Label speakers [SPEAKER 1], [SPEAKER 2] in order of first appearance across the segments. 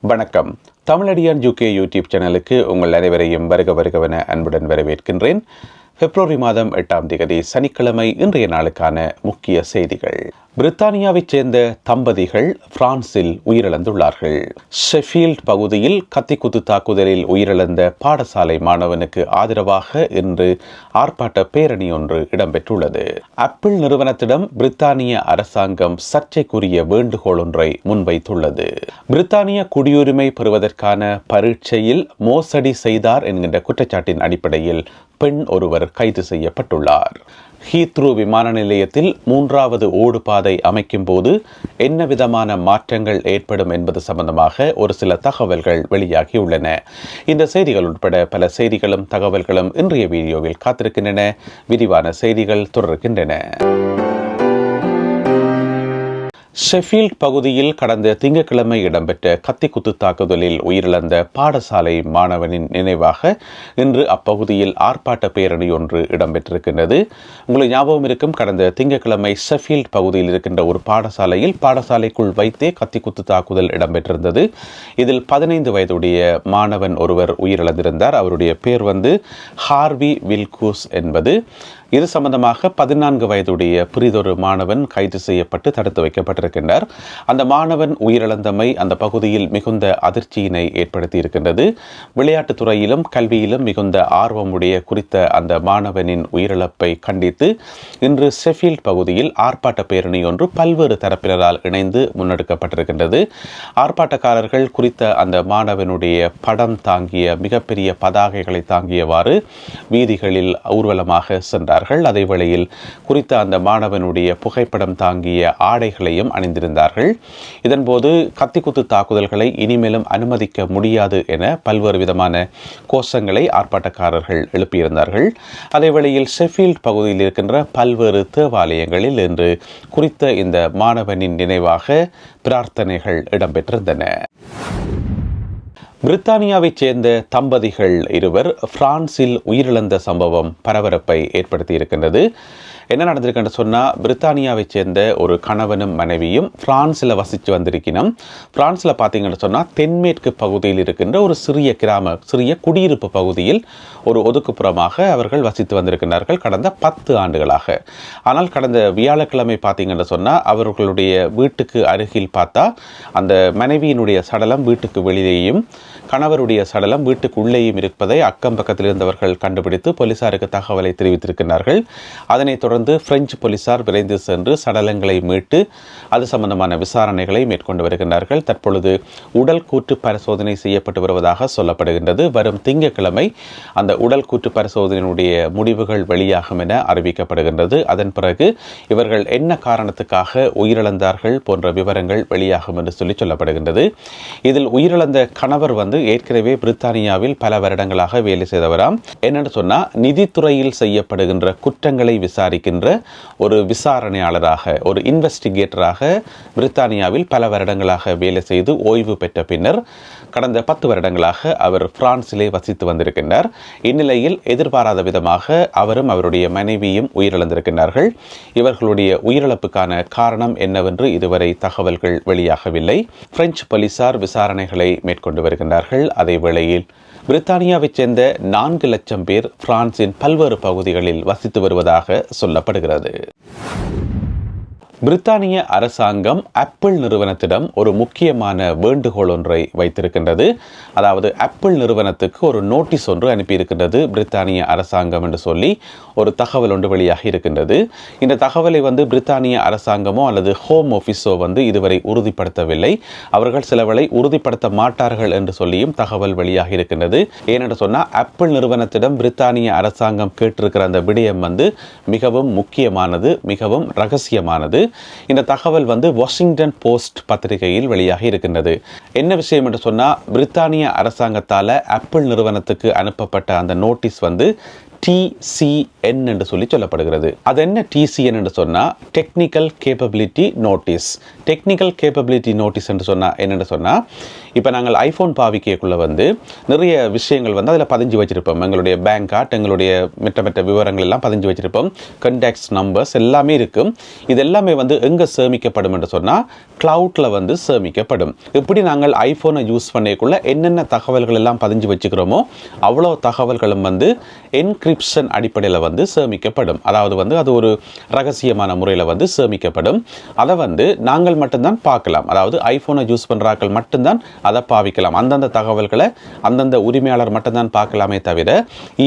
[SPEAKER 1] வணக்கம். Tamizhadiyan UK YouTube சேனலுக்கு உங்கள் அனைவரையும் வருக வருகவென அன்புடன் வரவேற்கின்றேன். பிப்ரவரி மாதம் எட்டாம் தேதி சனிக்கிழமை இன்றைய நாளுக்கான முக்கிய செய்திகள். பிரித்தானியாவைச் சேர்ந்த தம்பதிகள் பிரான்சில் உயிரிழந்துள்ளார்கள். ஷெஃபீல்ட் பகுதியில் கத்திக்குத்து தாக்குதலில் உயிரிழந்த பாடசாலை மாணவனுக்கு ஆதரவாக இன்று ஆர்ப்பாட்ட பேரணி ஒன்று இடம்பெற்றுள்ளது. ஆப்பிள் நிறுவனத்திடம் பிரித்தானிய அரசாங்கம் சர்ச்சைக்குரிய வேண்டுகோள் ஒன்றை முன்வைத்துள்ளது. பிரித்தானிய குடியுரிமை பெறுவதற்கான பரீட்சையில் மோசடி செய்தார் என்கின்ற குற்றச்சாட்டின் அடிப்படையில் பெண் ஒருவர் கைது செய்யப்பட்டுள்ளார். ஹீத்ரூ விமான நிலையத்தில் மூன்றாவது ஓடுபாதை அமைக்கும் போது என்ன விதமான மாற்றங்கள் ஏற்படும் என்பது சம்பந்தமாக ஒரு சில தகவல்கள் வெளியாகியுள்ளன. இந்த செய்திகள் உட்பட பல செய்திகளும் தகவல்களும் இன்றைய வீடியோவில் காத்திருக்கின்றன. விரிவான செய்திகள் தொடர்கின்றன. ஷெஃபீல்ட் பகுதியில் கடந்த திங்கட்கிழமை இடம்பெற்ற கத்திக்குத்து தாக்குதலில் உயிரிழந்த பாடசாலை மாணவனின் நினைவாக இன்று அப்பகுதியில் ஆர்ப்பாட்ட பேரணி ஒன்று இடம்பெற்றிருக்கின்றது. உங்களுக்கு ஞாபகம் இருக்கும் கடந்த திங்கட்கிழமை ஷெஃபீல்ட் பகுதியில் இருக்கின்ற ஒரு பாடசாலையில் பாடசாலைக்குள் வைத்தே கத்திக்குத்து தாக்குதல் இடம்பெற்றிருந்தது. இதில் பதினைந்து வயதுடைய மாணவன் ஒருவர் உயிரிழந்திருந்தார். அவருடைய பேர் வந்து ஹார்வி வில்கூஸ் என்பது. இது சம்பந்தமாக பதினான்கு வயதுடைய பிரிதொரு மாணவன் கைது செய்யப்பட்டு தடுத்து வைக்கப்பட்டிருக்கின்றார். அந்த மாணவன் உயிரிழந்தமை அந்த பகுதியில் மிகுந்த அதிர்ச்சியினை ஏற்படுத்தி இருக்கின்றது விளையாட்டுத் துறையிலும் கல்வியிலும் மிகுந்த ஆர்வமுடைய குறித்த அந்த மாணவனின் உயிரிழப்பை கண்டித்து இன்று செஃபீல்ட் பகுதியில் ஆர்ப்பாட்ட பேரணி ஒன்று பல்வேறு தரப்பினரால் இணைந்து முன்னெடுக்கப்பட்டிருக்கின்றது. ஆர்ப்பாட்டக்காரர்கள் குறித்த அந்த மாணவனுடைய படம் தாங்கிய மிகப்பெரிய பதாகைகளை தாங்கியவாறு வீதிகளில் ஊர்வலமாக சென்றார். அணிந்திருந்தார்கள். அதே வேளையில் குறித்த அந்த மாணவனுடைய புகைப்படம் தாங்கிய ஆடைகளையும் அணிந்திருந்தார்கள். இதன்போது கத்திக்குத்து தாக்குதல்களை இனிமேலும் அனுமதிக்க முடியாது என பல்வேறு விதமான கோஷங்களை ஆர்ப்பாட்டக்காரர்கள் எழுப்பியிருந்தார்கள். அதே வேளையில் ஷெஃபீல்ட் பகுதியில் இருக்கின்ற பல்வேறு தேவாலயங்களில் இன்று குறித்த இந்த மாணவனின் நினைவாக பிரார்த்தனைகள் இடம்பெற்றிருந்தன. பிரித்தானியாவைச் சேர்ந்த தம்பதிகள் இருவர் பிரான்சில் உயிரிழந்த சம்பவம் பரபரப்பை ஏற்படுத்தி இருக்கின்றது என்ன நடந்திருக்குன்னு சொன்னால் பிரித்தானியாவை சேர்ந்த ஒரு கணவனும் மனைவியும் பிரான்ஸில் வசித்து வந்திருக்கணும் பிரான்ஸில் பார்த்தீங்கன்னு சொன்னால் தென்மேற்கு பகுதியில் இருக்கின்ற ஒரு சிறிய கிராம சிறிய குடியிருப்பு பகுதியில் ஒரு ஒதுக்குப்புறமாக அவர்கள் வசித்து வந்திருக்கிறார்கள் கடந்த பத்து ஆண்டுகளாக. ஆனால் கடந்த வியாழக்கிழமை பார்த்தீங்கன்னு சொன்னால் அவர்களுடைய வீட்டுக்கு அருகில் பார்த்தா அந்த மனைவியினுடைய சடலம் வீட்டுக்கு வெளியேயும் கணவருடைய சடலம் வீட்டுக்கு உள்ளேயும் இருப்பதை அக்கம் பக்கத்தில் இருந்தவர்கள் கண்டுபிடித்து போலீசாருக்கு தகவலை தெரிவித்திருக்கிறார்கள் அதனைத் தொடர்ந்து பிரெஞ்சு போலீசார் விரைந்து சென்று சடலங்களை மீட்டு அது சம்பந்தமான விசாரணைகளை மேற்கொண்டு வருகின்றார்கள். தற்பொழுது உடல் கூற்று பரிசோதனை செய்யப்பட்டு வருவதாக சொல்லப்படுகின்றது. வரும் திங்கட்கிழமை அந்த உடல் கூற்று பரிசோதனையினுடைய முடிவுகள் வெளியாகும் என அறிவிக்கப்படுகின்றது. அதன் பிறகு இவர்கள் என்ன காரணத்துக்காக உயிரிழந்தார்கள் போன்ற விவரங்கள் வெளியாகும் என்று சொல்லி சொல்லப்படுகின்றது. இதில் உயிரிழந்த கணவர் வந்து ஏற்கனவே பிரித்தானியாவில் பல வருடங்களாக வேலை செய்தவராம். என்னென்னு சொன்னால் நிதித்துறையில் செய்யப்படுகின்ற குற்றங்களை விசாரிக்க இருக்கின்ற ஒரு விசாரணையாளராக ஒரு இன்வெஸ்டிகேட்டராக பிரித்தானியாவில் பல வருடங்களாக வேலை செய்து ஓய்வு பெற்ற பின்னர் கடந்த பத்து வருடங்களாக அவர் பிரான்சிலே வசித்து வந்திருக்கின்றார். இந்நிலையில் எதிர்பாராத விதமாக அவரும் அவருடைய மனைவியும் உயிரிழந்திருக்கின்றார்கள். இவர்களுடைய உயிரிழப்புக்கான காரணம் என்னவென்று இதுவரை தகவல்கள் வெளியாகவில்லை. பிரெஞ்சு போலீசார் விசாரணைகளை மேற்கொண்டு வருகின்றார்கள். அதே வேளையில் பிரித்தானியாவைச் சேர்ந்த நான்கு லட்சம் பேர் பிரான்சின் பல்வேறு பகுதிகளில் வசித்து வருவதாக சொல்ல சொல்லப்படுகிறது பிரித்தானிய அரசாங்கம் ஆப்பிள் நிறுவனத்திடம் ஒரு முக்கியமான வேண்டுகோள் ஒன்றை வைத்திருக்கின்றது. அதாவது ஆப்பிள் நிறுவனத்துக்கு ஒரு நோட்டீஸ் ஒன்று அனுப்பியிருக்கின்றது பிரித்தானிய அரசாங்கம் என்று சொல்லி ஒரு தகவல் ஒன்று வெளியாகி இருக்கின்றது. இந்த தகவலை வந்து பிரித்தானிய அரசாங்கமோ அல்லது ஹோம் ஆஃபீஸோ வந்து இதுவரை உறுதிப்படுத்தவில்லை. அவர்கள் சிலவளை உறுதிப்படுத்த மாட்டார்கள் என்று சொல்லியும் தகவல் வெளியாகி இருக்கின்றது. ஏனென்று சொன்னால் ஆப்பிள் நிறுவனத்திடம் பிரித்தானிய அரசாங்கம் கேட்டிருக்கிற அந்த விடயம் வந்து மிகவும் முக்கியமானது மிகவும் ரகசியமானது. இந்த தகவல் வந்து வாஷிங்டன் போஸ்ட் பத்திரிகையில் வெளியாக இருக்கின்றது. என்ன விஷயம் என்று சொன்னால் பிரித்தானிய அரசாங்கத்தால் ஆப்பிள் நிறுவனத்துக்கு அனுப்பப்பட்ட அந்த நோட்டீஸ் வந்து டிசிஎன் என்று சொல்லி சொல்லப்படுகிறது. அது என்ன டிசிஎன் என்று சொன்னால் technical capability notice technical capability notice என்று சொன்னால் என்னென்னு சொன்னால் இப்போ நாங்கள் ஐஃபோன் பாவிக்கைக்குள்ளே வந்து நிறைய விஷயங்கள் வந்து அதில் பதிஞ்சு வச்சுருப்போம். எங்களுடைய பேங்க் கார்டு எங்களுடைய மெட்ட மெட்ட விவரங்கள் எல்லாம் பதிஞ்சு வச்சுருப்போம். கண்டாக்ட்ஸ் நம்பர்ஸ் எல்லாமே இருக்கும். இது எல்லாமே வந்து எங்கே சேமிக்கப்படும் என்று சொன்னால் க்ளவுட்டில் வந்து சேமிக்கப்படும். இப்படி நாங்கள் ஐஃபோனை யூஸ் பண்ணக்குள்ளே என்னென்ன தகவல்கள் எல்லாம் பதிஞ்சு வச்சுக்கிறோமோ அவ்வளோ தகவல்களும் வந்து என்கிரிப்ஷன் அடிப்படையில் வந்து சேமிக்கப்படும். அதாவது வந்து அது ஒரு ரகசியமான முறையில் வந்து சேமிக்கப்படும். அதை வந்து நாங்கள் மட்டும்தான் பார்க்கலாம். அதாவது ஐஃபோனை யூஸ் பண்ணுறாக்கள் மட்டும்தான் அதை பாவிக்கலாம். அந்தந்த தகவல்களை அந்தந்த உரிமையாளர் மட்டும்தான் பார்க்கலாமே தவிர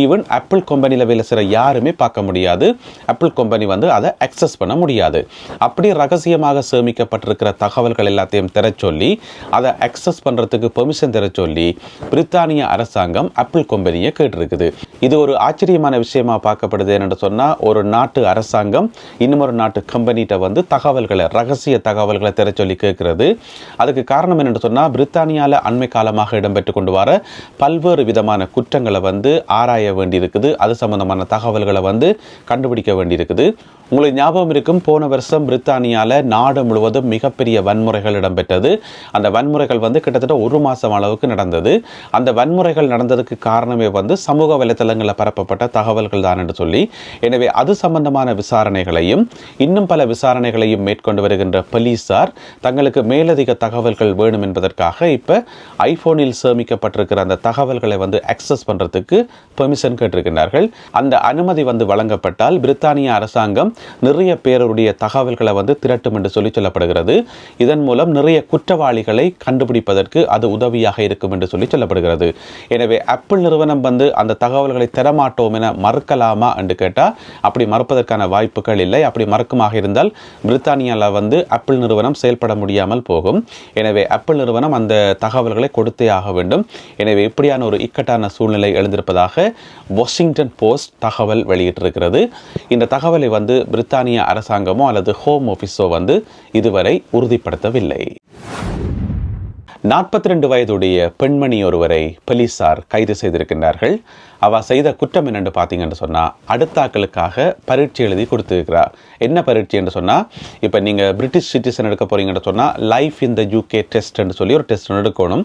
[SPEAKER 1] ஈவன் ஆப்பிள் கம்பெனியில் வேலை செய்கிற யாருமே பார்க்க முடியாது. ஆப்பிள் கம்பெனி வந்து அதை அக்சஸ் பண்ண முடியாது. அப்படி ரகசியமாக சேமிக்கப்பட்டிருக்கிற தகவல்கள் எல்லாத்தையும் தர சொல்லி அதை அக்சஸ் பண்ணுறதுக்கு பெர்மிஷன் தர சொல்லி பிரித்தானிய அரசாங்கம் ஆப்பிள் கம்பெனியை கேட்டிருக்குது. இது ஒரு ஆச்சரிய ஆச்சரியமான விஷயமா பார்க்கப்படுது என்னென்னு சொன்னால் ஒரு நாட்டு அரசாங்கம் இன்னமொரு நாட்டு கம்பெனிகிட்ட வந்து தகவல்களை ரகசிய தகவல்களை தர சொல்லி கேட்கிறது. அதுக்கு காரணம் என்னென்னு சொன்னால் பிரித்தானியாவில் அண்மை காலமாக இடம்பெற்று கொண்டு வர பல்வேறு விதமான குற்றங்களை வந்து ஆராய வேண்டியிருக்குது. அது சம்பந்தமான தகவல்களை வந்து கண்டுபிடிக்க வேண்டியிருக்குது. உங்களுக்கு ஞாபகம் இருக்கும் போன வருஷம் பிரித்தானியாவில் நாடு முழுவதும் மிகப்பெரிய வன்முறைகள் இடம்பெற்றது. அந்த வன்முறைகள் வந்து கிட்டத்தட்ட ஒரு மாதம் அளவுக்கு நடந்தது. அந்த வன்முறைகள் நடந்ததுக்கு காரணமே வந்து சமூக வலைத்தளங்களில் பரப்பப்பட்ட சம்பந்தப்பட்ட தகவல்கள் தான் என்று சொல்லி. எனவே அது சம்பந்தமான விசாரணைகளையும் இன்னும் பல விசாரணைகளையும் மேற்கொண்டு வருகின்ற போலீஸார் தங்களுக்கு மேலதிக தகவல்கள் வேணும் என்பதற்காக இப்போ ஐஃபோனில் சேமிக்கப்பட்டிருக்கிற அந்த தகவல்களை வந்து அக்சஸ் பண்ணுறதுக்கு பெர்மிஷன் கேட்டிருக்கிறார்கள் அந்த அனுமதி வந்து வழங்கப்பட்டால் பிரித்தானிய அரசாங்கம் நிறைய பேருடைய தகவல்களை வந்து திரட்டும் என்று சொல்லி சொல்லப்படுகிறது. இதன் மூலம் நிறைய குற்றவாளிகளை கண்டுபிடிப்பதற்கு அது உதவியாக இருக்கும் என்று சொல்லி சொல்லப்படுகிறது. எனவே ஆப்பிள் நிறுவனம் வந்து அந்த தகவல்களை தரமாட்டோம் என மறுக்கலாமா என்று கேட்டால் அப்படி மறுப்பதற்கான வாய்ப்புகள் இல்லை. அப்படி மறுக்குமாக இருந்தால் பிரித்தானியாவில் வந்து ஆப்பிள் நிறுவனம் செயல்பட முடியாமல் போகும். எனவே ஆப்பிள் நிறுவனம் அந்த தகவல்களை கொடுத்தே ஆக வேண்டும். எனவே இப்படியான ஒரு இக்கட்டான சூழ்நிலை எழுந்திருப்பதாக வாஷிங்டன் போஸ்ட் தகவல் வெளியிட்டிருக்கிறது. இந்த தகவலை வந்து பிரித்தானிய அரசாங்கமோ அல்லது ஹோம் ஆஃபீஸோ வந்து இதுவரை உறுதிப்படுத்தவில்லை. நாற்பத்தி ரெண்டு வயதுடைய பெண்மணி ஒருவரை போலீசார் கைது செய்திருக்கின்றார்கள். அவ செய்த குற்றம் என்னென்று பார்த்தீங்கன்னு சொன்னால் அடுத்தாக்களுக்காக பரீட்சை எழுதி கொடுத்துருக்கிறார். என்ன பரீட்சை என்று சொன்னால் இப்போ நீங்கள் பிரிட்டிஷ் சிட்டிசன் எடுக்க போகிறீங்கன்னு சொன்னால் லைஃப் இன் த யூகே டெஸ்ட்னு சொல்லி ஒரு டெஸ்ட் எடுக்கணும்.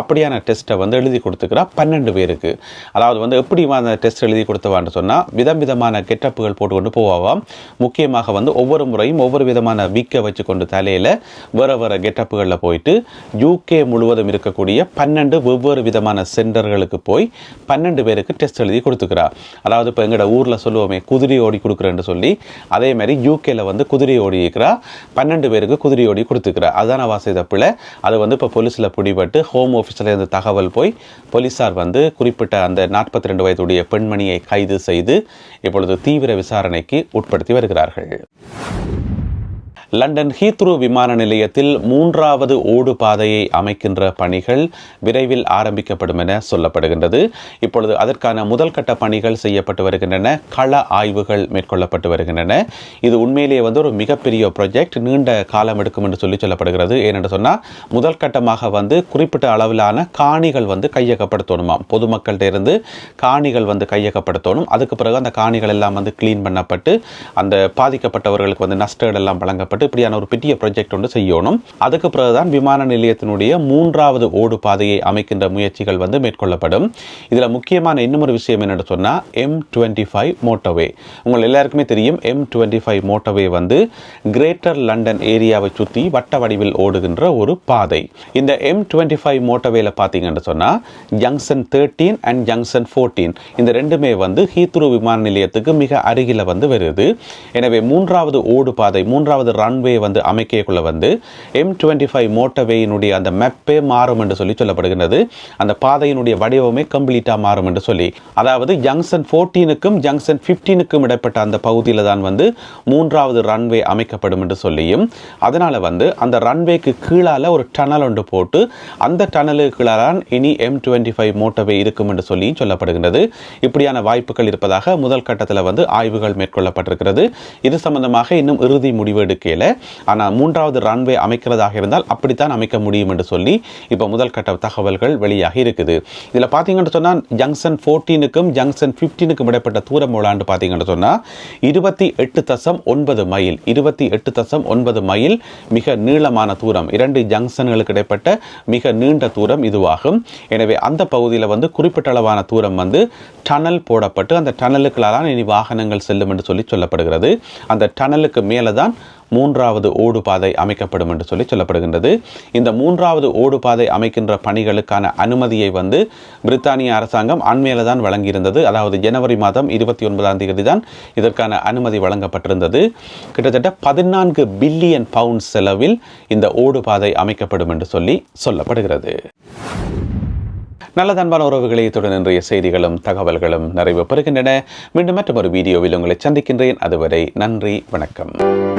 [SPEAKER 1] அப்படியான டெஸ்ட்டை வந்து எழுதி கொடுத்துக்கிறா பன்னெண்டு பேருக்கு. அதாவது வந்து எப்படி அந்த டெஸ்ட் எழுதி கொடுத்தவான்னு சொன்னால் விதம் விதமான கெட்டப்புகள் போட்டுக்கொண்டு போவாவாம் முக்கியமாக வந்து ஒவ்வொரு முறையும் ஒவ்வொரு விதமான வீக்கை வச்சு கொண்டு தலையில் வேறு வேறு கெட்டப்புகளில் போயிட்டு யூகே முழுவதும் இருக்கக்கூடிய பன்னெண்டு வெவ்வேறு விதமான சென்டர்களுக்கு போய் பன்னெண்டு பேருக்கு டெஸ்ட் எழுதி கொடுத்துக்கிறா. அதாவது இப்போ எங்களோட ஊரில் சொல்லுவோமே குதிரை ஓடி கொடுக்குறேன்னு சொல்லி அதே மாதிரி யூகேல வந்து குதிரை ஓடி இருக்கிறா. பன்னெண்டு பேருக்கு குதிரை ஓடி கொடுத்துக்கிறா. அதுதான் அவ செய்த பிள்ளை அது வந்து இப்போ போலீஸில் பிடிபட்டு ஹோம் ஆஃபீஸில் இருந்து தகவல் போய் போலீஸார் வந்து குறிப்பிட்ட அந்த நாற்பத்தி ரெண்டு வயதுடைய பெண்மணியை கைது செய்து இப்பொழுது தீவிர விசாரணைக்கு உட்படுத்தி வருகிறார்கள். லண்டன் ஹீத்ரூ விமான நிலையத்தில் மூன்றாவது ஓடு பாதையை அமைக்கின்ற பணிகள் விரைவில் ஆரம்பிக்கப்படும் என சொல்லப்படுகின்றது. இப்பொழுது அதற்கான முதல் கட்ட பணிகள் செய்யப்பட்டு வருகின்றன. கள ஆய்வுகள் மேற்கொள்ளப்பட்டு வருகின்றன. இது உண்மையிலேயே வந்து ஒரு மிகப்பெரிய ப்ரொஜெக்ட் நீண்ட காலம் எடுக்கும் என்று சொல்லி சொல்லப்படுகிறது. ஏனென்று சொன்னால் முதல் கட்டமாக வந்து குறிப்பிட்ட அளவிலான காணிகள் வந்து கையகப்படுத்தணுமாம். பொதுமக்கள்கிட்ட இருந்து காணிகள் வந்து கையகப்படுத்தணும். அதுக்கு பிறகு அந்த காணிகள் எல்லாம் வந்து கிளீன் பண்ணப்பட்டு அந்த பாதிக்கப்பட்டவர்களுக்கு வந்து நஷ்டங்கள் எல்லாம் வழங்கப்பட்டு செய்யப்பட்டு இப்படியான ஒரு பெரிய ப்ராஜெக்ட் ஒன்று செய்யணும். அதுக்கு பிறகுதான் விமான நிலையத்தினுடைய மூன்றாவது ஓடு பாதையை அமைக்கின்ற முயற்சிகள் வந்து மேற்கொள்ளப்படும். இதில் முக்கியமான இன்னொரு விஷயம் என்னென்னு சொன்னால் எம் டுவெண்ட்டி ஃபைவ் மோட்டோவே உங்கள் எல்லாருக்குமே தெரியும் எம் டுவெண்ட்டி ஃபைவ் மோட்டோவே வந்து கிரேட்டர் லண்டன் ஏரியாவை சுற்றி வட்ட வடிவில் ஓடுகின்ற ஒரு பாதை. இந்த எம் டுவெண்ட்டி ஃபைவ் மோட்டோவேல பார்த்தீங்கன்னு சொன்னால் junction thirteen and junction fourteen இந்த ரெண்டுமே வந்து ஹீத்ரூ விமான நிலையத்துக்கு மிக அருகில் வந்து வருது. எனவே மூன்றாவது ஓடு பாதை மூன்றாவது ரன்வே வந்து அமைக்கக்குள்ள வந்து எம் டுவெண்ட்டி ஃபைவ் மோட்டர்வேயினுடைய அந்த மெப்பே மாறும் என்று சொல்லி சொல்லப்படுகின்றது. அந்த பாதையினுடைய வடிவமே கம்ப்ளீட்டாக மாறும் என்று சொல்லி. அதாவது ஜங்ஷன் ஃபோர்டீனுக்கும் ஜங்ஷன் ஃபிஃப்டீனுக்கும் இடைப்பட்ட அந்த பகுதியில் தான் வந்து மூன்றாவது ரன்வே அமைக்கப்படும் என்று சொல்லியும் அதனால் வந்து அந்த ரன்வேக்கு கீழால் ஒரு டனல் ஒன்று போட்டு அந்த டனலுக்கு கீழால் இனி எம் டுவெண்ட்டி ஃபைவ் மோட்டர்வே இருக்கும் என்று சொல்லியும் சொல்லப்படுகின்றது. இப்படியான வாய்ப்புகள் இருப்பதாக முதல் கட்டத்தில் வந்து ஆய்வுகள் மேற்கொள்ளப்பட்டிருக்கிறது. இது சம்பந்தமாக இன்னும் இறுதி முடிவு எடுக்க ரன்வேல ஆனால் மூன்றாவது ரன்வே அமைக்கிறதாக இருந்தால் அப்படித்தான் அமைக்க முடியும் என்று சொல்லி இப்போ முதல் கட்ட தகவல்கள் வெளியாகி இருக்குது. இதில் பார்த்தீங்கன்னு சொன்னால் ஜங்ஷன் ஃபோர்டீனுக்கும் ஜங்ஷன் ஃபிஃப்டீனுக்கும் இடைப்பட்ட தூரம் எவ்வளான்னு பார்த்தீங்கன்னு சொன்னால் இருபத்தி எட்டு தசம் ஒன்பது மைல் இருபத்தி எட்டு தசம் ஒன்பது மைல் மிக நீளமான தூரம் இரண்டு ஜங்ஷன்களுக்கு இடைப்பட்ட மிக நீண்ட தூரம் இதுவாகும். எனவே அந்த பகுதியில் வந்து குறிப்பிட்ட அளவான தூரம் வந்து டனல் போடப்பட்டு அந்த டனலுக்களால் இனி வாகனங்கள் செல்லும் என்று சொல்லி சொல்லப்படுகிறது. அந்த டனலுக்கு மேலே தான் மூன்றாவது ஓடுபாதை அமைக்கப்படும் என்று சொல்லி சொல்லப்படுகின்றது. இந்த மூன்றாவது ஓடுபாதை அமைக்கின்ற பணிகளுக்கான அனுமதியை வந்து பிரித்தானிய அரசாங்கம் அண்மையில் தான் வழங்கியிருந்தது. அதாவது ஜனவரி மாதம் இருபத்தி ஒன்பதாம் தேதி தான் இதற்கான அனுமதி வழங்கப்பட்டிருந்தது. கிட்டத்தட்ட பதினான்கு பில்லியன் பவுண்ட் செலவில் இந்த ஓடுபாதை அமைக்கப்படும் என்று சொல்லி சொல்லப்படுகிறது. நல்லதன்பான உறவுகளை இத்துடன் இன்றைய செய்திகளும் தகவல்களும் நிறைவு பெறுகின்றன. மீண்டும் மற்றொரு வீடியோவில் உங்களை சந்திக்கின்றேன். அதுவரை நன்றி வணக்கம்.